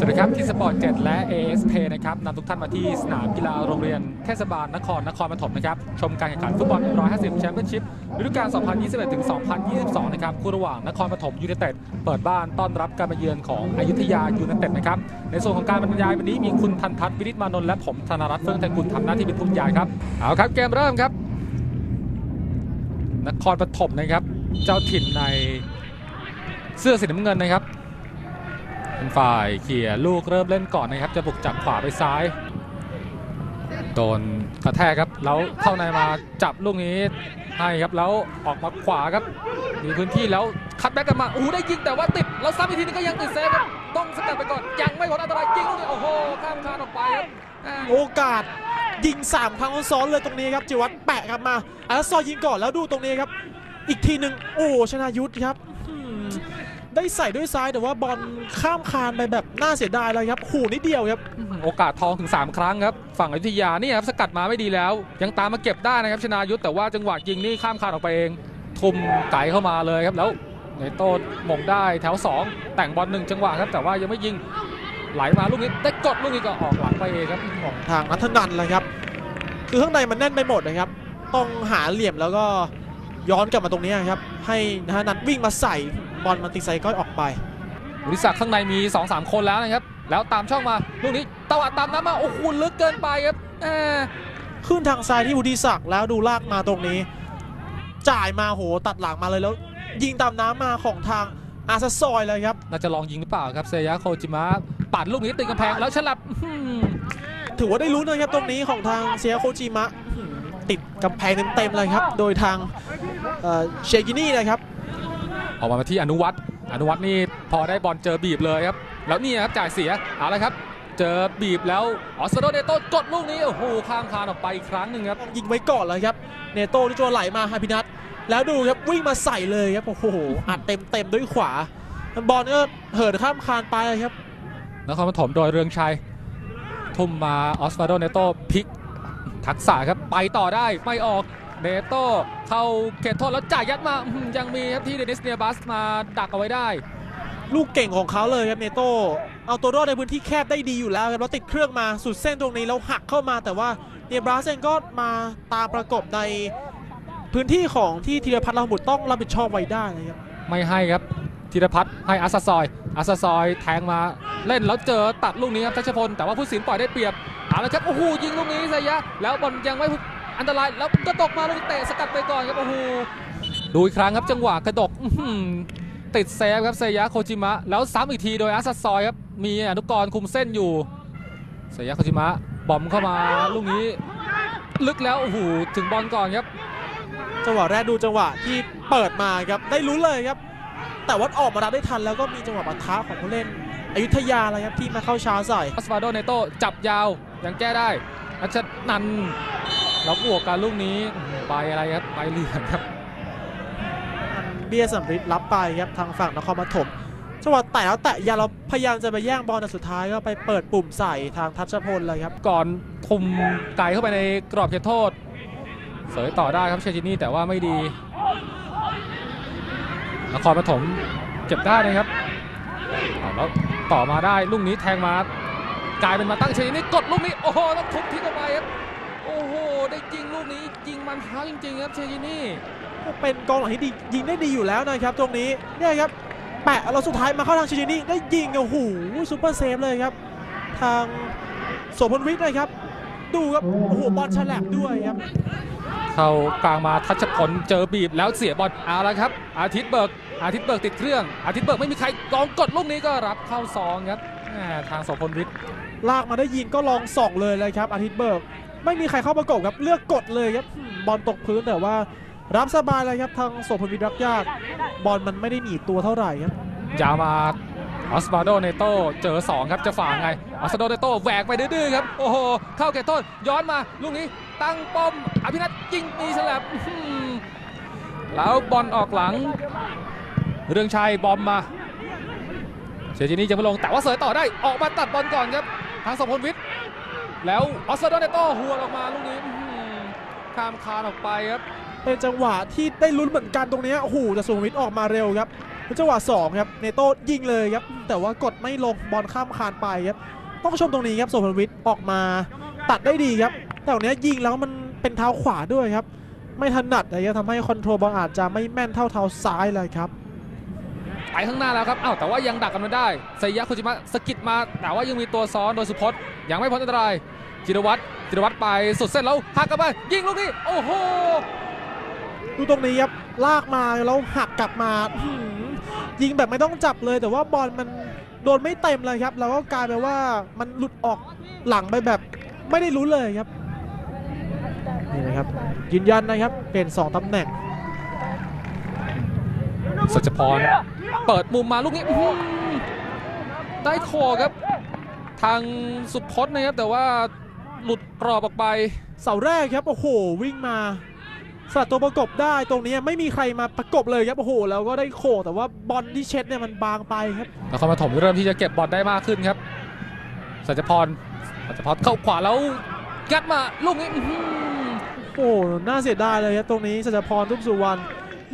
สวัสดีครับที่สปอร์ต7และ ASP นะครับนำทุกท่านมาที่สนามกีฬาโรงเรียนเทศบาลนครนครปฐมนะครับ ชมการแข่งขันฟุตบอล 150 แชมเปี้ยนชิพฤดูกาล 2021 ถึง 2022 นะครับ คู่ระหว่างนครปฐมยูไนเต็ดเปิดบ้านต้อนรับการมาเยือนของอยุธยายูไนเต็ดนะครับ ในส่วนของการบรรยายวันนี้มีคุณทันทัศน์วิริตมานนท์และผมธนรัตน์เฟื่องไทยกุลทำหน้าที่เป็นผู้บรรยายครับเอาครับเกมเริ่มครับ นครปฐมนะครับ เจ้าถิ่นในเสื้อสีน้ำเงินนะครับ ฝ่ายเขี่ยลูกเริ่มเล่นก่อนนะครับ จะบุกจากขวาไปซ้าย โดนกระแทกครับ แล้วเข้าในมาจับลูกนี้ให้ครับ แล้วออกมาขวาครับ มีพื้นที่แล้วคัดแบ็กกันมา โอ้ได้ยิงแต่ว่าติด แล้วซ้ำอีกทีนึงก็ยังติดเซฟครับ ต้องสกัดไปก่อน ยังไม่พ้นอันตรายจริงลูกนี้โอ้โห ข้ามคานออกไปครับ โอกาสยิง 3 ครั้งซ้อนเลยตรงนี้ครับ จิวัตแปะครับมาอาซอยยิงก่อนแล้วดูตรงนี้ครับ อีกทีหนึ่งโอ้ชนายุทธครับ ได้ใส่ด้วยซ้ายแต่ว่าบอลข้ามคานไปแบบน่าเสียดายเลยครับขู่นิดเดียวครับโอกาสทองถึง 3 ครั้งครับ ฝั่งอยุธยานี่ครับสกัดมาไม่ดีแล้ว ยังตามมาเก็บได้นะครับชนายุทธแต่ว่าจังหวะยิงนี่ข้ามคานออกไปเอง ทุ่มไก่เข้ามาเลยครับแล้วในโต้มงได้แถว 2 แต่งบอลหนึ่งจังหวะครับแต่ว่ายังไม่ยิงไหลมาลูกนี้ได้กดลูกนี้ก็ออกหลังไปเองครับของทางนัทนันเลยครับ คือข้างในมันแน่นไปหมดนะครับ ต้องหาเหลี่ยมแล้วก็ย้อนกลับมาตรงนี้ครับ ให้นัทนันวิ่งมาใส่ บอลมันตีไซก็ออกไปบริษัทข้างในมี2-3คนแล้วนะครับ แล้วตามช่องมาลูกนี้ตวัดตามน้ำมาโอ้โหลึกเกินไปครับแหมขึ้นทางซ้ายที่วุฒิศักดิ์แล้วดูลากมาตรงนี้ จ่ายมาโหตัดหลังมาเลยแล้ว ยิงตามน้ำมาของทางอาซาซอยเลยครับ น่าจะลองยิงหรือเปล่าครับเซยะโคจิมะปัดลูกนี้ติดกำแพงแล้วฉลับอื้อหือถือว่าได้รู้นนะครับตรงนี้ของทางเซียโคจิมะอื้อหือติดกำแพงเต็มๆเลยครับ โดยทางเอ่อเชกินี่นะครับ ออกมาที่อนุวัตรอนุวัตรนี่พอได้บอลเจอบีบเลยครับ แล้วนี่ครับจ่ายเสียเอาละครับ เจอบีบแล้วออสโดเดโตกดลูกนี้โอ้โหข้ามคานออกไปอีกครั้งหนึ่งครับยิงไว้ก่อนเลยครับเนโต้ที่ตัวไหลมาฮาพินัทแล้วดูครับวิ่งมาใส่เลยครับโอ้โหอัดเต็มๆด้วยขวาบอลก็เหินข้ามคานไปเลยครับนครปฐมโดยเรืองชัยทุ่มมาออสวาโดเนโตพลิกทักษะครับไปต่อได้ไม่ออก เนโตเข้าเขตโทษแล้วจ่ายยัดมาอื้อหือยังมีครับที่เดนิสเนียบัสมาดักเอาไว้ได้ ลูกเก่งของเขาเลยครับเนโต้เอาตัวรอดในพื้นที่แคบได้ดีอยู่แล้วครับแล้วติดเครื่องมาสุดเส้นตรงนี้แล้วหักเข้ามาแต่ว่าเนียบราสเองก็มาตามประกบในพื้นที่ของที่ธีรพัฒน์ลาบุตรต้องรับผิดชอบไว้ได้นะครับไม่ให้ครับธีรพัฒน์ให้อาซาซอยอาซาซอยแทงมาเล่นแล้วเจอตัดลูกนี้ครับทัชพลแต่ว่าผู้สินปล่อยได้เปรียบเอาละครับโอ้โหยิงลูกนี้ไซยะแล้วบอลยังไม่ อันตรายแล้วก็ตกมาลูกเตะสกัดไปก่อนครับโอ้โหดูอีกครั้งครับจังหวะกระดกอื้อหือติดเซฟครับไซยะโคจิมะ แล้วซ้ำอีกทีโดยอาซาซอยครับ มีอนุกรคุมเส้นอยู่ไซยะโคจิมะบอมเข้ามาลูกนี้ ลึกแล้วโอ้โหถึงบอลก่อนครับ จังหวะแรกดูจังหวะที่เปิดมาครับได้ลุ้นเลยครับ แต่ว่าออกมารับได้ทันแล้วก็มีจังหวะปะทะของผู้เล่นอยุธยาเลยครับที่มาเข้าช้าใส่ออสวาโดเนโตจับยาวยังแก้ได้อัชนันท์ แล้วบวกการลูกนี้อื้อหือใบอะไรครับใบเหลืองครับ เบียร์สัมฤทธิ์รับไปครับทางฝั่งนครปฐมจังหวะแตะแล้วแตะยาเราพยายามจะไปแย่งบอลแต่สุดท้ายก็ไปเปิดปุ่มใส่ทางทัชพลเลยครับ ก่อนคุมไกลเข้าไปในกรอบเขตโทษ เสยต่อได้ครับเชจินี่แต่ว่าไม่ดี นครปฐมเก็บได้นะครับเอาแล้วต่อมาได้ลูกนี้แทงมากลายเป็นมาตั้งเชจินี่กดลูกนี้โอ้โหต้องทุบทิ้งออกไปครับ โอ้โห ได้ยิงลูกนี้ยิงมันเท้าจริง ๆ ครับเชจินี่เป็นกองหลังที่ดียิงได้ดีอยู่แล้วนะครับ ตรงนี้เนี่ยครับแปะเราสุดท้ายมาเข้าทางชิชินี่ได้ยิงโอ้โหซูเปอร์เซฟเลยครับ ทางโสพลวิทย์นะครับ ดูครับโอ้โหบอลฉลับด้วยครับเข้ากลางมาทัชพลเจอบีบแล้วเสียบอลเอาละครับ อาทิตย์เบิกอาทิตย์เบิกติดเครื่อง อาทิตย์เบิกไม่มีใครกองกดลูกนี้ก็รับเข้าซองครับแหม่ทางโสพลวิทย์ลากมาได้ยิงก็ลองส่องเลยเลยครับ อาทิตย์เบิก ไม่มีใครเข้าประกบครับเลือกกดเลยครับบอลตกพื้นแต่ว่ารับสบายเลยครับทางโสพลวิทย์รับยากบอลมันไม่ได้หนีตัวเท่าไหร่ครับยาวมาออสวาโดเนโตเจอ2ครับจะฝ่าไงออสวาโดเนโตแหวกไปดื้อๆครับโอ้โหเข้าเขตโทษย้อนมาลูกนี้ตั้งป้อมอภินัทยิงมีฉลับแล้วบอลออกหลัง เรืองชัยบอมมาเชจินี่จะไม่ลงแต่ว่าเสยต่อได้ออกมาตัดบอลก่อนครับทางสมพลวิทย์ แล้วออสวาโดเนโตหัวออกมาลูกนี้ข้ามคานออกไปครับ เป็นจังหวะที่ได้ลุ้นเหมือนกันตรงนี้โอ้โหแต่สุวิทย์ออกมาเร็วครับจังหวะสองครับเนโต้ยิงเลยครับ แต่ว่ากดไม่ลงบอลข้ามคานไปครับ ต้องชมตรงนี้ครับสพลวิทย์ออกมาตัดได้ดีครับ แต่วันนี้ยิงแล้วมันเป็นเท้าขวาด้วยครับ ไม่ถนัดนะครับทำให้คอนโทรลบอลอาจจะไม่แม่นเท่าเท้าซ้ายเลยครับ ไปข้างหน้าแล้วครับอ้าวแต่ว่ายังดักกันไม่ได้ไซยะคุจิมะสกิดมาแต่ว่ายังมีตัวซ้อนโดยสุพจน์ยังไม่พ้นอันตรายจิรวัตรจิรวัตรไปสุดเส้นแล้วหักกลับมายิงลูกนี้โอ้โหดูตรงนี้ครับลากมาแล้วหักกลับมายิงแบบไม่ต้องจับเลย แต่ว่าบอลมันโดนไม่เต็มเลยครับ แล้วก็กลายเป็นว่ามันหลุดออกหลังไปแบบไม่ได้รู้เลยครับนี่นะครับยืนยันนะครับเป็น 2 ตำแหน่ง สัจพรเปิดมุมมาลูกนี้อื้อหือได้โคครับ ทางสุพจน์นะครับ แต่ว่าหลุดกรอบออกไป เสาแรกครับ โอ้โห วิ่งมาสลัดตัวประกบได้ตรงนี้ไม่มีใครมาประกบเลยครับโอ้โหแล้วก็ได้โคแต่ว่าบอลที่เช็ดเนี่ยมันบางไปครับนครปฐมเริ่มที่จะเก็บบอลได้มากขึ้นครับสัจพรสัจพรเข้าขวาแล้วยัดมาลูกนี้อื้อหือโอ้โหน่าเสียดายเลยครับตรงนี้สัจพรทุ่มสุวรรณ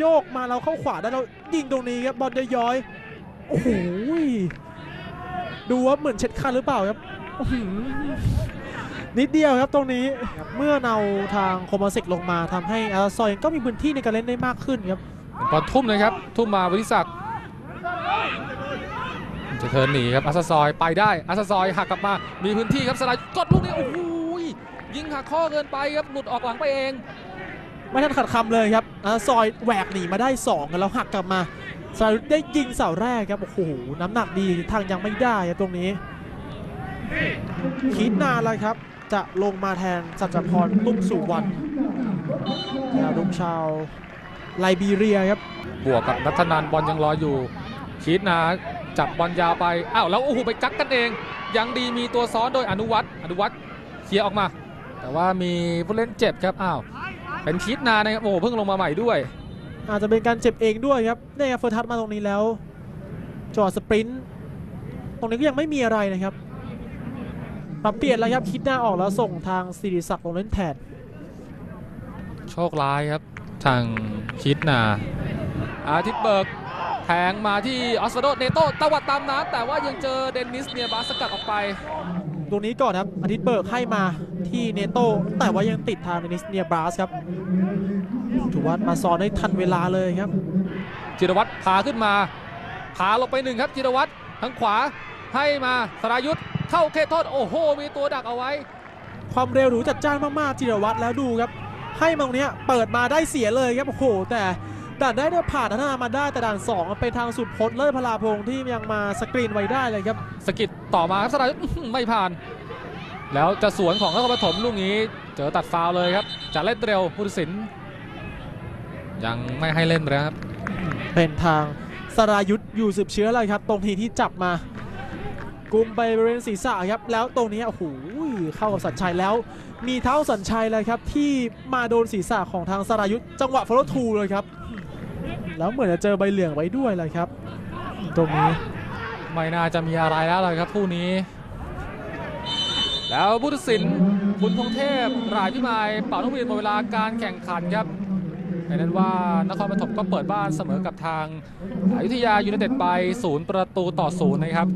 โยกมาแล้วเข้าขวาได้แล้วยิงตรงนี้ครับบอลย้อยๆโอ้โหดูว่าเหมือนเช็ดคันหรือเปล่าครับอื้อหือนิดเดียวครับตรงนี้ครับเมื่อเอาทางโคมาเซกลงมาทำให้อาร์ซอยก็มีพื้นที่ในการเล่นได้มากขึ้นครับเป็นบอลทุ่มเลยครับ ทุ่มมาวิทิศักดิ์จะเทิร์นหนีครับอัสซอยไปได้อัสซอยหักกลับมามีพื้นที่ครับสไลด์กดลูกนี้โอ้โหยิงหักข้อเกินไปครับหลุดออกหลังไปเอง ไม่ทันขัดคำเลยครับอาร์ ซอยแหวกหนีมาได้2กันแล้วหักกลับมาสารุตได้ยิงเสาแรกครับโอ้โหน้ำหนักดีทางยังไม่ได้ครับตรงนี้ คิดนานแล้วครับ จะลงมาแทนสัจพรตุ้มสุวรรณดาวรุ่งชาวไลบีเรียครับ บวกกับนัทนันบอลยังรออยู่คิดนะจับบอลยาวไปอ้าวแล้วโอ้โหไปกักกันเอง ยังดีมีตัวซ้อนโดยอนุวัตรอนุวัตรเคลียร์ออกมา แต่ว่ามีผู้เล่นเจ็บครับอ้าว เป็นคิดนานะครับโอ้โหเพิ่งลงมาใหม่ด้วย อาจจะเป็นการเจ็บเองด้วยครับเนี่ยครับเฟิร์สทัชมาตรงนี้แล้วจอดสปรินต์ตรงนี้ก็ยังไม่มีอะไรนะครับปรับเปลี่ยนแล้วครับคิดหน้าออกแล้วส่งทางสิริศักดิ์ลงเล่นแทนโชคร้ายครับ ทางคิดนาอาทิตย์เบิร์ก แทงมาที่ออสวาโดเนโตตวัดตามน้ำแต่ว่ายังเจอเดนนิสเนียบาสสกัดออกไปตรงนี้ก่อนครับอาทิตย์เบิร์กให้มาที่เนโต้แต่ว่ายังติดทางเดนิสเนียบราสครับถือว่ามาซ้อนได้ทันเวลาเลยครับ จิรวัตรพาขึ้นมาพาลงไปหนึ่งครับจิรวัตรทางขวาให้มาสรายุทธเข้าเขตโทษโอ้โห มีตัวดักเอาไว้ ความเร็วหรูจัดจ้านมากๆจิรวัตรแล้วดูครับ ให้มาตรงเนี้ยเปิดมาได้เสียเลยครับโอ้โห แต่ ด่านได้เนี่ยผ่านพัฒนามาได้แต่ด่านสองเป็นทางสุดพจน์เลิศพลาพงศ์ที่ยังมาสกรีนไว้ได้เลยครับสกิดต่อมาครับสรายุทธอื้อหือไม่ผ่าน แล้วจะสวนของนครปฐมลูกนี้เจอตัดฟาวล์เลยครับจะเล่นเร็วผู้ตัดสินยังไม่ให้เล่นเลยครับเป็นทางสรายุทธอยู่สืบเชื้อเลยครับ ตรงทีที่จับมา กุมไปบริเวณศีรษะครับ แล้วตรงนี้โอ้โหเข้ากับสัญชัยแล้ว มีเท้าสัญชัยเลยครับที่มาโดนศีรษะของทางสรายุทธจังหวะฟอลโลทูเลยครับ แล้วเหมือนจะเจอใบเหลืองไว้ด้วยเลยครับ ตรงนี้ไม่น่าจะมีอะไรแล้วเลยครับคู่นี้ แล้วผู้ตัดสินบุญพงเทพรายพิมายเป่านกหวีนหมดเวลาการแข่งขันครับเป็นนั้นว่านครปฐมก็เปิดบ้านเสมอกับทางอยุธยายูเนเต็ดไปศูนย์ประตูต่อศูนย์นะครับ